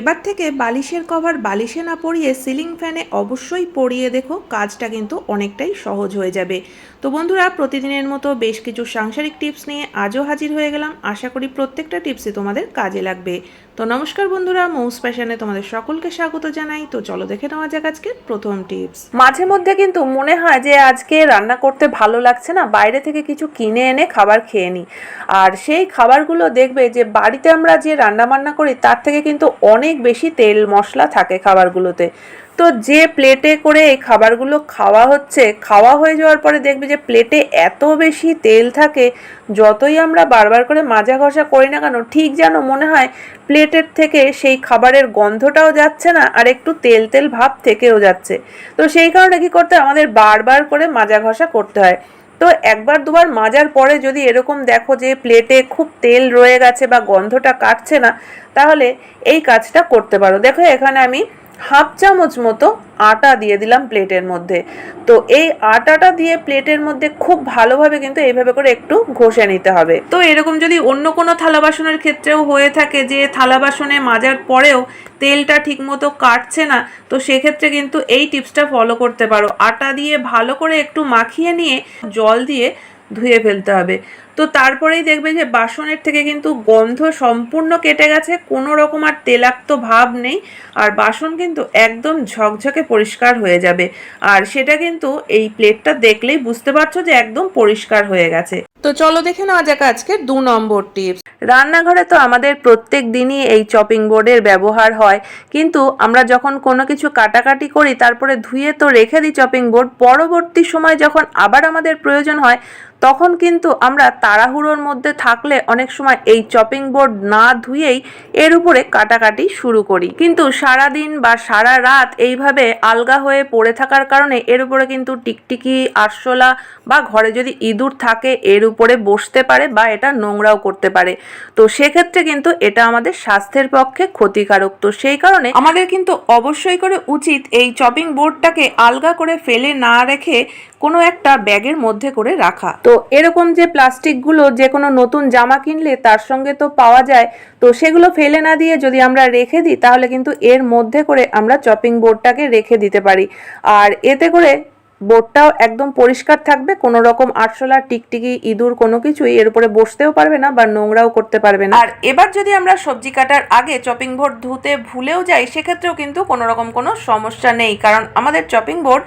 এবার থেকে বালিশের কভার বালিশে না পরিয়ে সিলিং ফ্যানে অবশ্যই পরিয়ে দেখো, কাজটা কিন্তু অনেকটাই সহজ হয়ে যাবে। তো বন্ধুরা, প্রতিদিনের মতো বেশ কিছু সাংসারিক টিপস নিয়ে আজও হাজির হয়ে গেলাম। আশা করি প্রত্যেকটা টিপসই তোমাদের কাজে লাগবে। তো নমস্কার বন্ধুরা, মৌস প্যাশনে তোমাদের সকলকে স্বাগত জানাই। তো চলো দেখে নেওয়া যাক আজকে প্রথম টিপস। মাঝে মধ্যে কিন্তু মনে হয় যে আজকে রান্না করতে ভালো লাগছে না, বাইরে থেকে কিছু কিনে এনে খাবার খেয়ে নিই আর সেই খাবারগুলো দেখবে যে বাড়িতে আমরা যে রান্না বান্না করি, তার থেকে কিন্তু অনেক বেশি তেল মশলা থাকে খাবারগুলোতে। তো যে প্লেটে করে এই খাবারগুলো খাওয়া হচ্ছে, খাওয়া হয়ে যাওয়ার পরে দেখবে যে প্লেটে এত বেশি তেল থাকে, যতই আমরা বারবার করে মাজা ঘষা করি না কেন, ঠিক যেন মনে হয় প্লেটের থেকে সেই খাবারের গন্ধটাও যাচ্ছে না, আর একটু তেল তেল ভাব থেকেও যাচ্ছে। তো সেই কারণে কী করতে হয়? আমাদের বারবার করে মাজা ঘষা করতে হয়। তো একবার দুবার মাজার পরে যদি এরকম দেখো যে প্লেটে খুব তেল রয়ে গেছে বা গন্ধটা কাটছে না, তাহলে এই কাজটা করতে পারো। দেখো এখানে আমি হাফ চামচ মতো আটা দিয়ে দিলাম প্লেটের মধ্যে। তো এই আটাটা দিয়ে প্লেটের মধ্যে খুব ভালোভাবে কিন্তু এইভাবে করে একটু ঘষে নিতে হবে। তো এরকম যদি অন্য কোনো থালা বাসনের ক্ষেত্রেও হয়ে থাকে যে থালা বাসনে মাজার পরেও তেলটা ঠিকমতো কাটছে না, তো সেক্ষেত্রে কিন্তু এই টিপসটা ফলো করতে পারো। আটা দিয়ে ভালো করে একটু মাখিয়ে নিয়ে জল দিয়ে ধুয়ে ফেলতে হবে। তো তারপরেই দেখবে যে বাসনের থেকে কিন্তু গন্ধ সম্পূর্ণ কেটে গেছে কোনো রকম আর তেলাক্ত ভাব নেই আর বাসন কিন্তু একদম ঝকঝকে পরিষ্কার হয়ে যাবে। আর সেটা কিন্তু এই প্লেটটা দেখলেই বুঝতে পারছ যে একদম পরিষ্কার হয়ে গেছে। তো চলো দেখে নেওয়া যাক আজকে দু নম্বর টিপস। রান্নাঘরে তো আমাদের প্রত্যেক দিনই এই চপিং বোর্ডের ব্যবহার হয় কিন্তু আমরা যখন কোনো কিছু কাটাকাটি করি তারপরে ধুয়ে তো রেখে দিই চপিং বোর্ড পরবর্তী সময় যখন আবার আমাদের প্রয়োজন হয় তখন কিন্তু আমরা তাড়াহুড়োর মধ্যে থাকলে অনেক সময় এই চপিং বোর্ড না ধুয়েই এর উপরে কাটাকাটি শুরু করি। কিন্তু সারা দিন বা সারা রাত এইভাবে আলগা হয়ে পড়ে থাকার কারণে এর উপরে কিন্তু টিকটিকি, আরশোলা বা ঘরে যদি ইঁদুর থাকে এর উপরে বসতে পারে বা এটা নোংরাও করতে পারে। তো সেক্ষেত্রে কিন্তু এটা আমাদের স্বাস্থ্যের পক্ষে ক্ষতিকারক। তো সেই কারণে আমাদের কিন্তু অবশ্যই করে উচিত এই চপিং বোর্ডটাকে আলগা করে ফেলে না রেখে কোনো একটা ব্যাগের মধ্যে করে রাখা। তো এরকম যে প্লাস্টিকগুলো যে কোনো নতুন জামা কিনলে তার সঙ্গে তো পাওয়া যায়, তো সেগুলো ফেলে না দিয়ে যদি আমরা রেখে দিই, তাহলে কিন্তু এর মধ্যে করে আমরা চপিং বোর্ডটাকে রেখে দিতে পারি। আর এতে করে বোর্ডটাও একদম পরিষ্কার থাকবে, কোনো রকম আরশোলা, টিকটিকি, ইঁদুর কোনো কিছুই এর উপরে বসতেও পারবে না বা নোংরাও করতে পারবে না। আর এবার যদি আমরা সবজি কাটার আগে চপিং বোর্ড ধুতে ভুলেও যাই, সেক্ষেত্রেও কিন্তু কোনো রকম কোনো সমস্যা নেই, কারণ আমাদের চপিং বোর্ড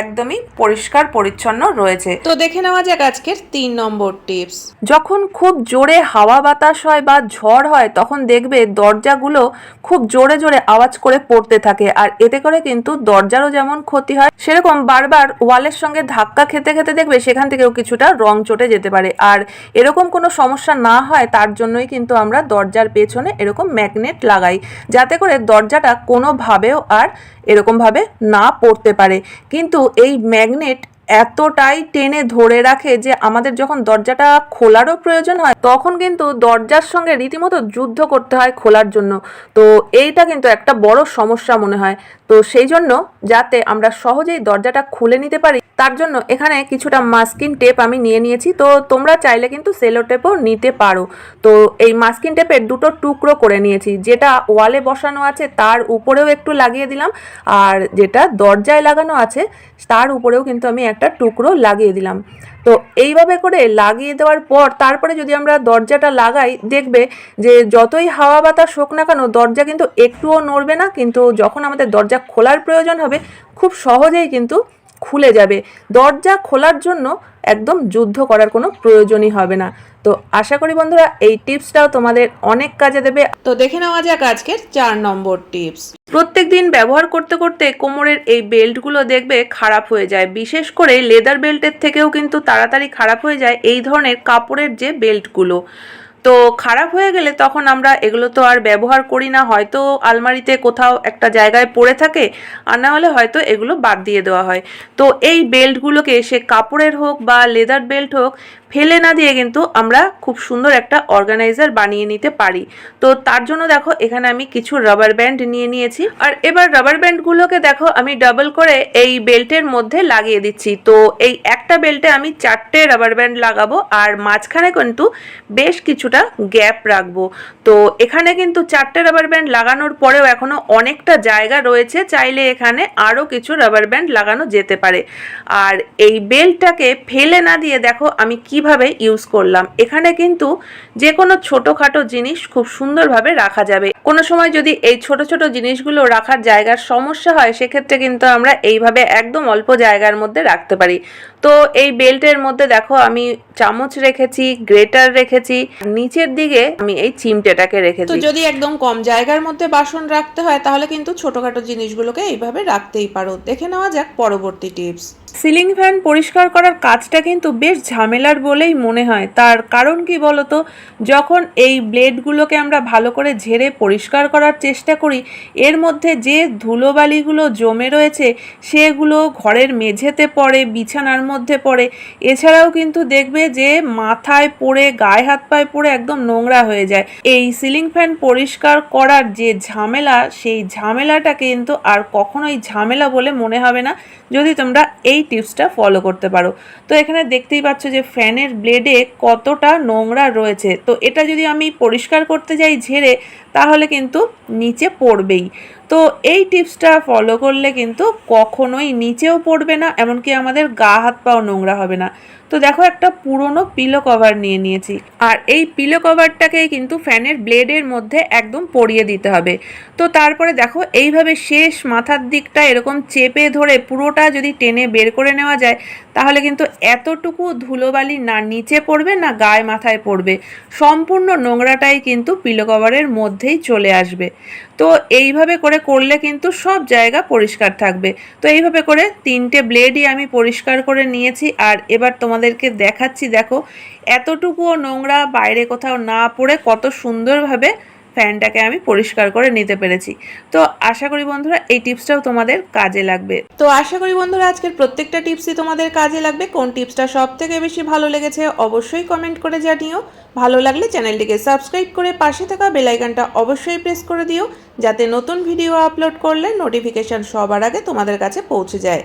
একদমই পরিষ্কার পরিচ্ছন্ন রয়েছে। তো দেখে নেওয়া যাক আজকের তিন নম্বর টিপস। যখন খুব জোরে হাওয়া বাতাস হয় বা ঝড় হয় তখন দেখবে দরজাগুলো খুব জোরে জোরে আওয়াজ করে পড়তে থাকে। আর এতে করে কিন্তু দরজারও যেমন ক্ষতি হয় সেরকম বারবার ওয়ালের সঙ্গে ধাক্কা খেতে খেতে দেখবে সেখান থেকেও কিছুটা রং চটে যেতে পারে। আর এরকম কোনো সমস্যা না হয় তার জন্যই কিন্তু আমরা দরজার পেছনে এরকম ম্যাগনেট লাগাই যাতে করে দরজাটা কোনোভাবেও আর এরকমভাবে না পড়তে পারে। কিন্তু এই ম্যাগনেট এতটাই টেনে ধরে রাখে যে আমাদের যখন দরজাটা খোলারও প্রয়োজন হয়, তখন কিন্তু দরজার সঙ্গে রীতিমতো যুদ্ধ করতে হয় খোলার জন্য। তো এইটা কিন্তু একটা বড় সমস্যা মনে হয়। তো সেই জন্য যাতে আমরা সহজেই দরজাটা খুলে নিতে পারি, তার জন্য এখানে কিছুটা মাস্কিন টেপ আমি নিয়ে নিয়েছি। তো তোমরা চাইলে কিন্তু সেলো টেপও নিতে পারো। তো এই মাস্কিন টেপের দুটো টুকরো করে নিয়েছি। যেটা ওয়ালে বসানো আছে, তার উপরেও একটু লাগিয়ে দিলাম। আর যেটা দরজায় লাগানো আছে, তার উপরেও কিন্তু আমি একটা টুকরো লাগিয়ে দিলাম। তো এইভাবে করে লাগিয়ে দেওয়ার পর, তারপরে যদি আমরা দরজাটা লাগাই, দেখবে যে যতই হাওয়া বাতাস হোক না কেন, দরজা কিন্তু একটুও নড়বে না। কিন্তু যখন আমাদের দরজা খোলার প্রয়োজন হবে খুব সহজেই কিন্তু খুলে যাবে। দরজা খোলার জন্য একদম যুদ্ধ করার কোনো প্রয়োজনই হবে না। তো আশা করি বন্ধুরা এই টিপসটাও তোমাদের অনেক কাজে দেবে। তো দেখে নেওয়া যাক আজকের চার নম্বর টিপস। প্রত্যেক দিন ব্যবহার করতে করতে কোমরের এই বেল্টগুলো দেখবে খারাপ হয়ে যায়। বিশেষ করে লেদার বেল্টের থেকেও কিন্তু তাড়াতাড়ি খারাপ হয়ে যায় এই ধরনের কাপড়ের যে বেল্টগুলো। তো খারাপ হয়ে গেলে তখন আমরা এগুলো তো আর ব্যবহার করি না। হয়তো আলমারিতে কোথাও একটা জায়গায় পড়ে থাকে, আর না হলে হয়তো এগুলো বাদ দিয়ে দেওয়া হয়। তো এই বেল্টগুলোকে সে কাপড়ের হোক বা লেদার বেল্ট হোক ফেলে না দিয়ে কিন্তু আমরা খুব সুন্দর একটা অর্গানাইজার বানিয়ে নিতে পারি। তো তার জন্য দেখো, এখানে আমি কিছু রাবার ব্যান্ড নিয়ে নিয়েছি। আর এবার রাবার ব্যান্ডগুলোকে দেখো, আমি ডাবল করে এই বেল্টের মধ্যে লাগিয়ে দিচ্ছি। তো এই একটা বেল্টে আমি চারটে রাবার ব্যান্ড লাগাবো আর মাঝখানে কিন্তু বেশ কিছুটা গ্যাপ রাখব। তো এখানে কিন্তু চারটে রাবার ব্যান্ড লাগানোর পরেও এখনও অনেকটা জায়গা রয়েছে, চাইলে এখানে আরও কিছু রাবার ব্যান্ড লাগানো যেতে পারে। আর এই বেল্টটাকে ফেলে না দিয়ে দেখো, আমি কীভাবে ইউজ করলাম? এখানে কিন্তু যে কোনো ছোটোখাটো জিনিস খুব সুন্দরভাবে রাখা যাবে। কোনো সময় যদি এই ছোট ছোট জিনিসগুলো রাখার জায়গার সমস্যা হয় সেক্ষেত্রে কিন্তু আমরা এইভাবে একদম অল্প জায়গার মধ্যে রাখতে পারি। তো এই বেল্টের মধ্যে দেখো আমি চামচ রেখেছি গ্রেটার রেখেছি নিচের দিকে আমি এই চিমটেটাকে রেখেছি। তো যদি একদম কম জায়গার মধ্যে বাসন রাখতে হয় তাহলে কিন্তু ছোটখাটো জিনিসগুলোকে এইভাবে রাখতেই পারো। দেখে নেওয়া যাক পরবর্তী টিপস। সিলিং ফ্যান পরিষ্কার করার কাজটা কিন্তু বেশ ঝামেলার বলেই মনে হয়। তার কারণ কি বলতো? যখন এই ব্লেডগুলোকে আমরা ভালো করে ঝেড়ে পরিষ্কার করার চেষ্টা করি। এর মধ্যে যে ধুলোবালিগুলো জমে রয়েছে, সেগুলো ঘরের মেঝেতে পড়ে, বিছানার মধ্যে পড়ে। এছাড়াও কিন্তু দেখবে যে মাথায় পড়ে, গায়ে হাত পায়ে পড়ে একদম নোংরা হয়ে যায়। এই সিলিং ফ্যান পরিষ্কার করার যে ঝামেলা, সেই ঝামেলাটা কিন্তু আর কখনোই ঝামেলা বলে মনে হবে না, যদি তোমরা এই টিপসটা ফলো করতে পারো। তো এখানে দেখতেই পাচ্ছ যে ফ্যানের ব্লেডে কতটা নোংরা রয়েছে। তো এটা যদি আমি পরিষ্কার করতে যাই ঝেড়ে, তাহলে কিন্তু নিচে পড়বেই। তো এই টিপসটা ফলো করলে কিন্তু কখনোই নিচেও পড়বে না, এমনকি আমাদের গা হাত পাও নোংরা হবে না। তো দেখো একটা পুরনো পিলো কভার নিয়ে নিয়েছি। আর এই পিলো কভারটাকেই কিন্তু ফ্যানের ব্লেডের মধ্যে একদম পরিয়ে দিতে হবে। তো তারপরে দেখো, এইভাবে শেষ মাথার দিকটা এরকম চেপে ধরে পুরোটা যদি টেনে বের করে নেওয়া যায়, তাহলে কিন্তু এতটুকু ধুলোবালি না নিচে পড়বে না গায়ে মাথায় পড়বে। সম্পূর্ণ নোংরাটাই কিন্তু পিলো কভারের মধ্যেই চলে আসবে। তো এইভাবে করে করলে কিন্তু সব জায়গা পরিষ্কার থাকবে। তো এইভাবে করে তিনটে ব্লেডই আমি পরিষ্কার করে নিয়েছি। আর এবার তোমাদেরকে দেখাচ্ছি, দেখো। এতটুকুও নোংরা বাইরে কোথাও না পড়ে কত সুন্দরভাবে ফ্যানটাকে আমি পরিষ্কার করে নিতে পেরেছি। তো আশা করি বন্ধুরা, এই টিপসটাও তোমাদের কাজে লাগবে। তো আশা করি বন্ধুরা, আজকের প্রত্যেকটা টিপসই তোমাদের কাজে লাগবে। কোন টিপসটা সব থেকে বেশি ভালো লেগেছে অবশ্যই কমেন্ট করে জানিও। ভালো লাগলে চ্যানেলটিকে সাবস্ক্রাইব করে পাশে থাকা বেলাইকানটা অবশ্যই প্রেস করে দিও, যাতে নতুন ভিডিও আপলোড করলে নোটিফিকেশান সবার আগে তোমাদের কাছে পৌঁছে যায়।